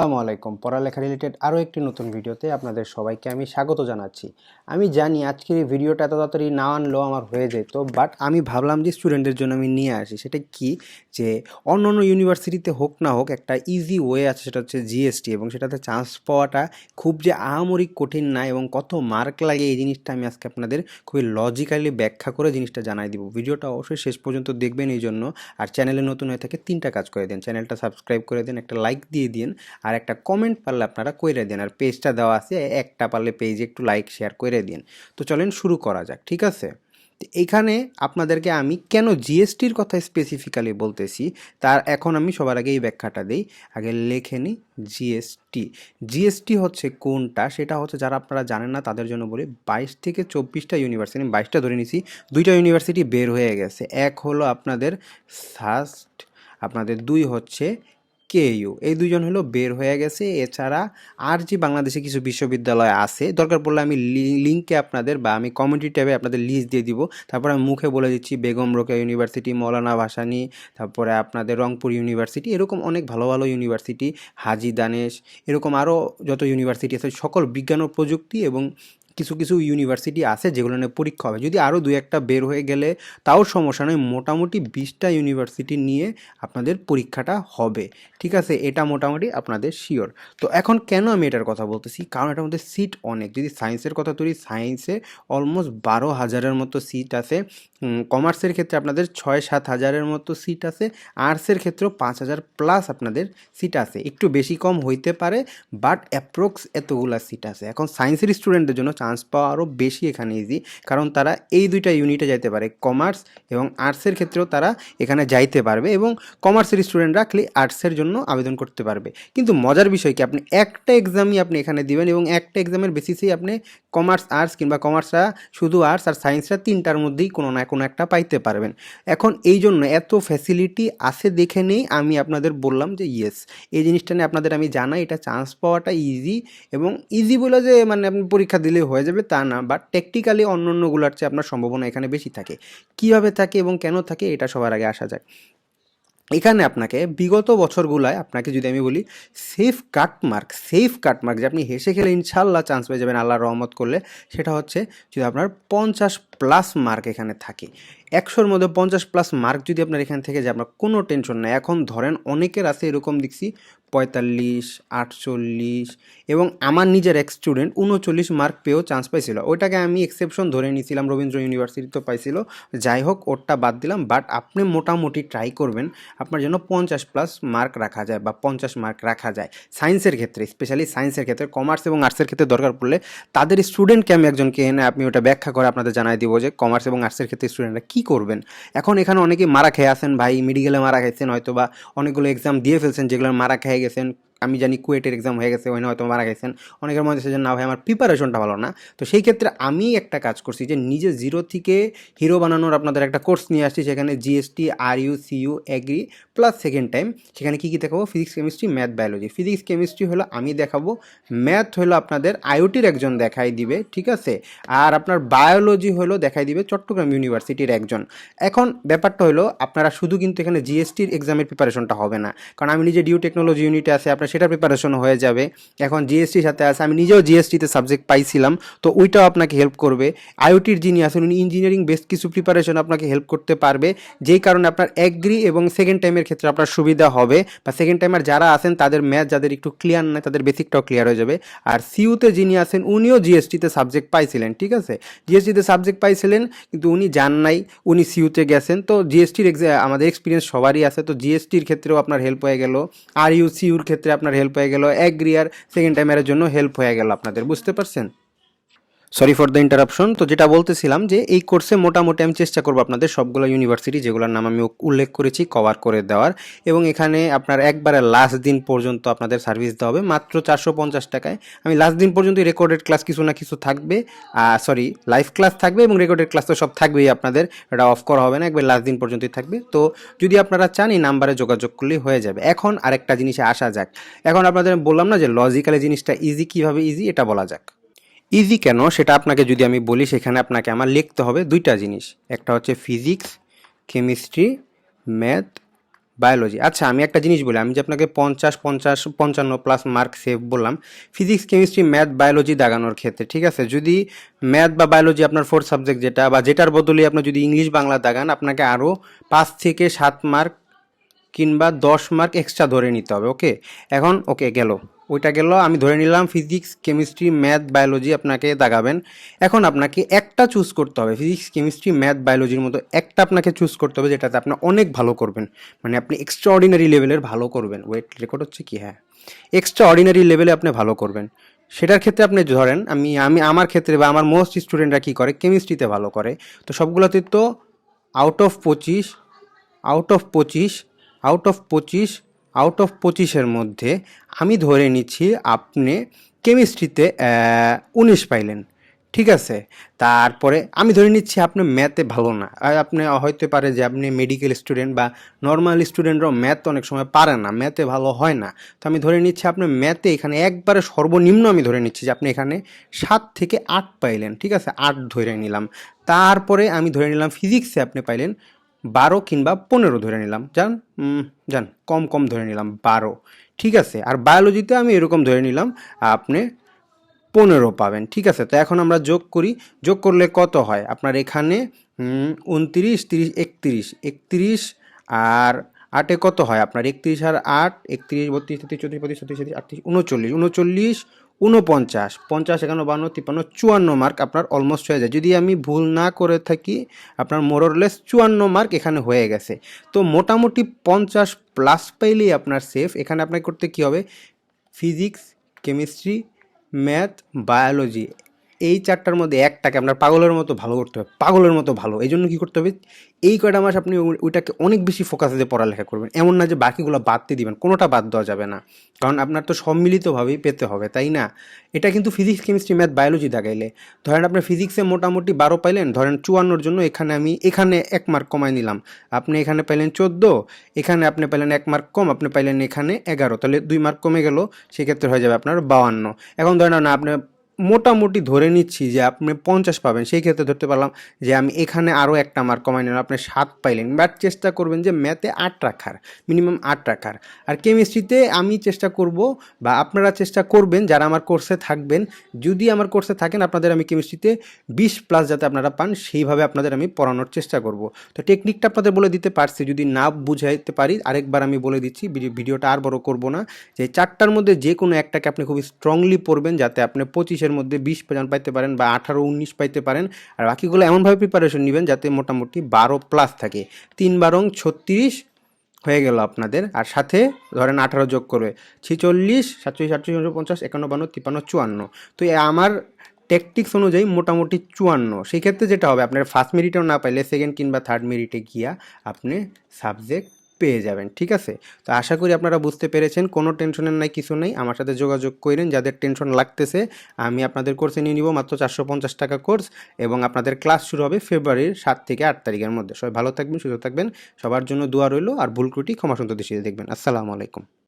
আসসালামু আলাইকুম। পড়ালেখা রিলেটেড আরও একটি নতুন ভিডিওতে আপনাদের সবাইকে আমি স্বাগত জানাচ্ছি। আমি জানি আজকের এই ভিডিওটা এত তাড়াতাড়ি না আনলেও আমার হয়ে যেত বাট আমি ভাবলাম যে স্টুডেন্টদের জন্য আমি নিয়ে আসি। সেটা কি? যে অন্য অন্য ইউনিভার্সিটিতে হোক না হোক একটা ইজি ওয়ে আছে, সেটা হচ্ছে জিএসটি এবং সেটাতে চান্স পাওয়াটা খুব যে আহামরি কঠিন না এবং কত মার্ক লাগে এই জিনিসটা আমি আজকে আপনাদের খুবই লজিক্যালি ব্যাখ্যা করে জিনিসটা জানাই দিব। ভিডিওটা অবশ্যই শেষ পর্যন্ত দেখবেন এই জন্য আর চ্যানেলে নতুন হয়ে থাকে তিনটা কাজ করে দিন। চ্যানেলটা সাবস্ক্রাইব করে দিন, একটা লাইক দিয়ে দিন। আর একটা কমেন্ট পারলে আপনারা কইরে দেন। আর পেজটা দেওয়া আছে, একটা পারলে পেজে একটু লাইক শেয়ার করে দিন। তো চলেন শুরু করা যাক, ঠিক আছে? তো এইখানে আপনাদেরকে আমি কেন জিএসটির কথা স্পেসিফিক্যালি বলতেছি, তার এখন আমি সবার আগে এই ব্যাখ্যাটা দিই। আগে লেখে নিই জিএসটি জিএসটি হচ্ছে কোনটা? সেটা হচ্ছে যারা আপনারা জানেন না, তাদের জন্য বলি, বাইশ থেকে চব্বিশটা ইউনিভার্সিটি আমি বাইশটা ধরে নিছি, দুইটা ইউনিভার্সিটি বের হয়ে গেছে। এক হলো আপনাদের সাস্ট আপনাদের দুই হচ্ছে কেইউ। এই দুজন হলো বের হয়ে গেছে। এছাড়া আর যে বাংলাদেশে কিছু বিশ্ববিদ্যালয় আছে, দরকার পড়লে আমি লিঙ্কে আপনাদের বা আমি কমিউনিটি ট্যাবে আপনাদের লিস্ট দিয়ে দিব। তারপরে আমি মুখে বলে দিচ্ছি, বেগম রোকেয়া ইউনিভার্সিটি মৌলানা ভাসানী, তারপরে আপনাদের রংপুর ইউনিভার্সিটি এরকম অনেক ভালো ভালো ইউনিভার্সিটি হাজি দানেশ, এরকম আরও যত ইউনিভার্সিটি আছে, সকল বিজ্ঞান ও প্রযুক্তি এবং কিছু কিছু ইউনিভার্সিটি আছে যেগুলো নিয়ে পরীক্ষা হবে। যদি আরও দু একটা বের হয়ে গেলে তাও সমস্যা নয়, মোটামুটি বিশটা ইউনিভার্সিটি নিয়ে আপনাদের পরীক্ষাটা হবে। ঠিক আছে? এটা মোটামুটি আপনাদের শিওর তো এখন কেন আমি এটার কথা বলতেছি? কারণ এটার মধ্যে সিট অনেক। যদি সায়েন্সের কথা ধরি সায়েন্সে অলমোস্ট বারো হাজারের মতো সিট আছে। কমার্সের ক্ষেত্রে আপনাদের ছয়, সাত হাজারের মতো সিট আছে। আর্টসের ক্ষেত্রেও পাঁচ হাজার প্লাস আপনাদের সিট আছে। একটু বেশি কম হইতে পারে বাট অ্যাপ্রক্স এতগুলা সিট আছে। এখন সায়েন্সের স্টুডেন্টদের জন্য চান্স পাওয়া আরও বেশি এখানে ইজি কারণ তারা এই দুইটা ইউনিটে যাইতে পারে কমার্স এবং আর্টসের ক্ষেত্রেও তারা এখানে যাইতে পারবে এবং কমার্সের স্টুডেন্টরা খালি আর্টসের জন্য আবেদন করতে পারবে। কিন্তু মজার বিষয় কি, আপনি একটা এক্সামই আপনি এখানে দিবেন এবং একটা এক্সামের বেসিসেই আপনি কমার্স আর্টস কিংবা কমার্সরা শুধু আর্টস আর সায়েন্সরা তিনটার মধ্যেই কোনো না কোনো একটা পাইতে পারবেন। এখন এই জন্য এত ফ্যাসিলিটি আছে দেখে নেই আমি আপনাদের বললাম যে ইয়েস এই জিনিসটা নিয়ে আপনাদের আমি জানাই, এটা চান্স পাওয়াটা ইজি এবং ইজি বলে যে মানে আপনি পরীক্ষা দিলে হয়ে যাবে তা না বাট টেকটিক্যালি অন্য অন্যগুলোর চেয়ে আপনার সম্ভাবনা এখানে বেশি থাকে। কীভাবে থাকে এবং কেন থাকে এটা সবার আগে আসা যায় এখানে আপনাকে বিগত বছরগুলায় আপনাকে যদি আমি বলি সেফ কাটমার্ক সেফ কাটমার্ক যে আপনি হেসে খেলে ইনশাল্লাহ চান্স পেয়ে যাবেন আল্লাহ রহমত করলে, সেটা হচ্ছে যদি আপনার পঞ্চাশ প্লাস মার্ক এখানে থাকে। একশোর মধ্যে পঞ্চাশ প্লাস মার্ক যদি আপনার এখান থেকে যে আপনার কোনো টেনশন নেই। এখন ধরেন অনেকের আছে এরকম দেখছি, পঁয়তাল্লিশ, আটচল্লিশ এবং আমার নিজের এক স্টুডেন্ট উনচল্লিশ মার্ক পেয়েও চান্স পাইছিল। ওইটাকে আমি এক্সেপশন ধরে নিয়েছিলাম, রবীন্দ্র ইউনিভার্সিটি তো পাইছিল। যাই হোক, ওরটা বাদ দিলাম বাট আপনি মোটামুটি ট্রাই করবেন, আপনার জন্য পঞ্চাশ প্লাস মার্ক রাখা যায় বা পঞ্চাশ মার্ক রাখা যায়। সায়েন্সের ক্ষেত্রে স্পেশালি সায়েন্সের ক্ষেত্রে কমার্স এবং আর্টসের ক্ষেত্রে দরকার পড়লে তাদের স্টুডেন্টকে আমি একজনকে এনে আপনি ওটা ব্যাখ্যা করে আপনাদের জানাই দিব। যে কমার্স এবং আর্টসের ক্ষেত্রে স্টুডেন্টরা কী করবেন? এখন এখানে অনেকে মারা খেয়ে আসেন ভাই মেডিকেলে মারা খেয়েছেন হয়তো বা অনেকগুলো এক্সাম দিয়ে ফেলছেন যেগুলো মারা খেয়ে গেছেন। আমি জানি কুয়েটের এক্সাম হয়ে গেছে ওখানে হয়তো মারা গেছেন। অনেকের মধ্যে যে, না ভাই, আমার প্রিপারেশনটা ভালো না। তো সেই ক্ষেত্রে আমি একটা কাজ করছি যে, নিজে জিরো থেকে হিরো বানানোর আপনাদের একটা কোর্স নিয়ে আসছি, সেখানে GST R U CU agri plus second time সেখানে কী কী দেখাবো? Physics chemistry math biology physics chemistry হলো, আমি দেখাবো ম্যাথ হলো আপনাদের আইওটির একজন দেখাই দিবে, ঠিক আছে? আর আপনার বায়োলজি হলো, দেখাই দিবে চট্টগ্রাম ইউনিভার্সিটির একজন। এখন ব্যাপারটা হলো, আপনারা শুধু কিন্তু এখানে জিএসটির এক্সামের প্রিপারেশনটা হবে না। কারণ আমি নিজে ডিউ টেকনোলজি ইউনিটে আছে, আপনার সেটার প্রিপারেশন হয়ে যাবে। এখন জিএসটির সাথে আছে, আমি নিজেও জিএসটিতে সাবজেক্ট পাইছিলাম, তো ওইটাও আপনাকে হেল্প করবে। আইওটির যিনি আছেন, উনি ইঞ্জিনিয়ারিং বেস্ট কিছু প্রিপারেশন আপনাকে হেল্প করতে পারবে, যেই কারণে আপনার এগ্রি এবং সেকেন্ড টাইমের ক্ষেত্রে আপনার সুবিধা হবে, বা সেকেন্ড টাইমার যারা আছেন, তাদের ম্যাথ যাদের একটু ক্লিয়ার নয় তাদের বেসিকটাও ক্লিয়ার হয়ে যাবে। আর সিউতে যিনি আছেন, উনিও জিএসটিতে সাবজেক্ট পাইছিলেন, ঠিক আছে? জিএসটিতে সাবজেক্ট পাইছিলেন, কিন্তু উনি জান নাই, উনি সিউতে গেছেন, তো জিএসটির আমাদের এক্সপিরিয়েন্স সবারই আছে, তো জিএসটির ক্ষেত্রেও আপনার হেল্প হয়ে গেল। আর ইউ সিউর ক্ষেত্রে আপনার হেল্প হয়ে গেল, এক গ্রিয়ার সেকেন্ড টাইমের জন্য হেল্প হয়ে গেল আপনাদের, বুঝতে পারছেন? সরি ফর দ্য ইন্টারাপশন তো যেটা বলতেছিলাম যে এই কোর্সে মোটামুটি আমি চেষ্টা করব আপনাদের সবগুলো ইউনিভার্সিটি যেগুলোর নাম আমি উল্লেখ করেছি কভার করে দেওয়ার। এবং এখানে আপনার একবারে লাস্ট দিন পর্যন্ত আপনাদের সার্ভিস দেওয়া হবে। মাত্র চারশো পঞ্চাশ টাকায়। আমি লাস্ট দিন পর্যন্ত রেকর্ডেড ক্লাস কিছু না কিছু থাকবে। সরি লাইভ ক্লাস থাকবে এবং রেকর্ডেড ক্লাস তো সব থাকবেই আপনাদের। এটা অফ করা হবে না, একবার লাস্ট দিন পর্যন্তই থাকবে। তো যদি আপনারা চান, এই নাম্বারে যোগাযোগ করলেই হয়ে যাবে। এখন আরেকটা জিনিসে আসা যাক। এখন আপনাদের বললাম না যে লজিক্যালি জিনিসটা ইজি কীভাবে ইজি এটা বলা যাক। ইজি কেন? সেটা আপনাকে যদি আমি বলি, সেখানে আপনাকে আমার লিখতে হবে দুইটা জিনিস। একটা হচ্ছে ফিজিক্স কেমিস্ট্রি ম্যাথ বায়োলজি আচ্ছা আমি একটা জিনিস বলি, আমি যে আপনাকে পঞ্চাশ পঞ্চাশ, পঞ্চান্ন প্লাস মার্ক সেভ বললাম ফিজিক্স কেমিস্ট্রি ম্যাথ বায়োলজি দাগানোর ক্ষেত্রে, ঠিক আছে? যদি ম্যাথ বা বায়োলজি আপনার ফোর্থ সাবজেক্ট যেটা, বা যেটার বদলে আপনি যদি ইংলিশ বাংলা দাগান, আপনাকে আরও পাঁচ থেকে সাত মার্ক কিংবা দশ মার্ক এক্সট্রা ধরে নিতে হবে ওকে এখন ওকে গেল। ওইটা গেল, আমি ধরে নিলাম ফিজিক্স কেমিস্ট্রি ম্যাথ বায়োলজি আপনাকে দাগাবেন এখন আপনাকে একটা চুজ করতে হবে ফিজিক্স কেমিস্ট্রি ম্যাথ বায়োলজির মতো একটা আপনাকে চুজ করতে হবে, যেটাতে আপনি অনেক ভালো করবেন। মানে আপনি এক্সট্রা অর্ডিনারি লেভেলের ভালো করবেন। ওয়েট রেকর্ড হচ্ছে কি? হ্যাঁ। এক্সট্রা অর্ডিনারি লেভেলে আপনি ভালো করবেন। সেটার ক্ষেত্রে আপনি ধরেন, আমি আমি, আমার ক্ষেত্রে বা আমার মোস্ট স্টুডেন্টরা কী করে? কেমিস্ট্রিতে ভালো করে। তো সবগুলোতে তো আউট অফ পঁচিশ আউট অফ পঁচিশ আউট অফ পঁচিশ আউট অফ পঁচিশের মধ্যে আমি ধরে নিচ্ছি আপনি কেমিস্ট্রিতে উনিশ পাইলেন। ঠিক আছে? তারপরে আমি ধরে নিচ্ছি আপনি ম্যাথে ভালো না। আপনি হয়তো পারে যে আপনি মেডিকেল স্টুডেন্ট বা নর্মাল স্টুডেন্টরাও ম্যাথ অনেক সময় পারে না ম্যাথে ভালো হয় না। তো আমি ধরে নিচ্ছি আপনি ম্যাথে এখানে একবারে সর্বনিম্ন আমি ধরে নিচ্ছি যে আপনি এখানে সাত থেকে আট পাইলেন। ঠিক আছে? আট ধরে নিলাম। তারপরে আমি ধরে নিলাম ফিজিক্সে আপনি পাইলেন বারো কিংবা পনেরো ধরে নিলাম। যান যান কম কম ধরে নিলাম বারো। ঠিক আছে? আর বায়োলজিতে আমি এরকম ধরে নিলাম, আপনি পনেরো পাবেন। ঠিক আছে? তো এখন আমরা যোগ করি। যোগ করলে কত হয়? আপনার এখানে উনত্রিশ তিরিশ, একত্রিশ। একত্রিশ আর আটে কত হয়? আপনার একত্রিশ আর আট, একত্রিশ, বত্রিশ, তেত্রিশ, চৌত্রিশ পঁয়ত্রিশ ছত্রিশ সাতত্রিশ আটত্রিশ উনচল্লিশ উনচল্লিশ উনপঞ্চাশ পঞ্চাশ, একান্ন, বান্ন, তিপ্পান্ন, চুয়ান্ন মার্ক আপনার অলমোস্ট হয়ে যায়। যদি আমি ভুল না করে থাকি, আপনার মোরলেস চুয়ান্ন মার্ক এখানে হয়ে গেছে। তো মোটামুটি পঞ্চাশ প্লাস পাইলেই আপনার সেফ এখানে আপনাকে করতে কী হবে? ফিজিক্স কেমিস্ট্রি ম্যাথ বায়োলজি এই চারটার মধ্যে একটাকে আপনার পাগলের মতো ভালো করতে হবে, পাগলের মতো ভালো। এই জন্য কী করতে হবে? এই কয়টা মাস আপনি ওই- ওইটাকে অনেক বেশি ফোকাস দিয়ে পড়ালেখা করবেন। এমন না যে বাকিগুলো বাদ দিয়ে দিবেন, কোনোটা বাদ দেওয়া যাবে না। কারণ আপনার তো সম্মিলিতভাবেই পেতে হবে, তাই না? এটা কিন্তু ফিজিক্স কেমিস্ট্রি ম্যাথ বায়োলজি দাগাইলে ধরেন আপনি ফিজিক্সে মোটামুটি বারো পাইলেন, ধরেন চুয়ান্নর জন্য এখানে আমি এখানে এক মার্ক কমাই নিলাম। আপনি এখানে পাইলেন চোদ্দ, এখানে আপনি পাইলেন এক মার্ক কম, আপনি পাইলেন এখানে এগারো। তাহলে দুই মার্ক কমে গেল, সেক্ষেত্রে হয়ে যাবে আপনার বাউান্ন এখন ধরেন না, আপনি মোটামুটি ধরে নিচ্ছি যে আপনি পঞ্চাশ পাবেন। সেই ক্ষেত্রে ধরতে পারলাম যে আমি এখানে আরও একটা মার্ক কমাই নিলাম, আপনি সাত পাইলেন। বাট চেষ্টা করবেন যে ম্যাথে আট রাখার মিনিমাম আট রাখার। আর কেমিস্ট্রিতে আমি চেষ্টা করব বা আপনারা চেষ্টা করবেন, যারা আমার কোর্সে থাকবেন, যদি আমার কোর্সে থাকেন, আপনাদের আমি কেমিস্ট্রিতে বিশ প্লাস যাতে আপনারা পান, সেইভাবে আপনাদের আমি পড়ানোর চেষ্টা করব। তো টেকনিকটা আপনাদের বলে দিতে পারছি, যদি না বুঝাইতে পারি, আরেকবার আমি বলে দিচ্ছি ভিডি- ভিডিওটা আর বড় করব না। যে চারটার মধ্যে যে কোনো একটাকে আপনি খুবই স্ট্রংলি পড়বেন, যাতে আপনি পঁচিশের মধ্যে বিশ পাইতে পারেন বা আঠারো, উনিশ পাইতে পারেন। আর বাকিগুলো এমনভাবে প্রিপারেশন নেবেন যাতে মোটামুটি বারো প্লাস থাকে। তিন বারং ছত্রিশ হয়ে গেল আপনাদের। আর সাথে ধরেন আঠারো যোগ করবে, ছিচল্লিশ, সাতচল্লিশ, আটচল্লিশ পঞ্চাশ একান্ন, বান্ন, তিপ্পান্ন, চুয়ান্ন। তো আমার টেকটিক্স অনুযায়ী মোটামুটি চুয়ান্ন। সেই ক্ষেত্রে যেটা হবে, আপনার ফার্স্ট মেরিটেও না পাইলে সেকেন্ড কিংবা থার্ড মেরিটে গিয়া আপনি সাবজেক্ট পেয়ে যাবেন, ঠিক আছে? তো আশা করি আপনারা বুঝতে পেরেছেন, কোনো টেনশনের নাই, কিছু নেই। আমার সাথে যোগাযোগ করেন, যাদের টেনশন লাগতেছে, আমি আপনাদের কোর্সে নিয়ে নিব মাত্র চারশো পঞ্চাশ টাকা কোর্স এবং আপনাদের ক্লাস শুরু হবে ফেব্রুয়ারির সাত থেকে আট তারিখের মধ্যে। সবাই ভালো থাকবেন, সুস্থ থাকবেন, সবার জন্য দোয়া রইল আর ভুল ক্রুটি ক্ষমাসন্ত দৃষ্টিতে দেখবেন। আসসালামু আলাইকুম।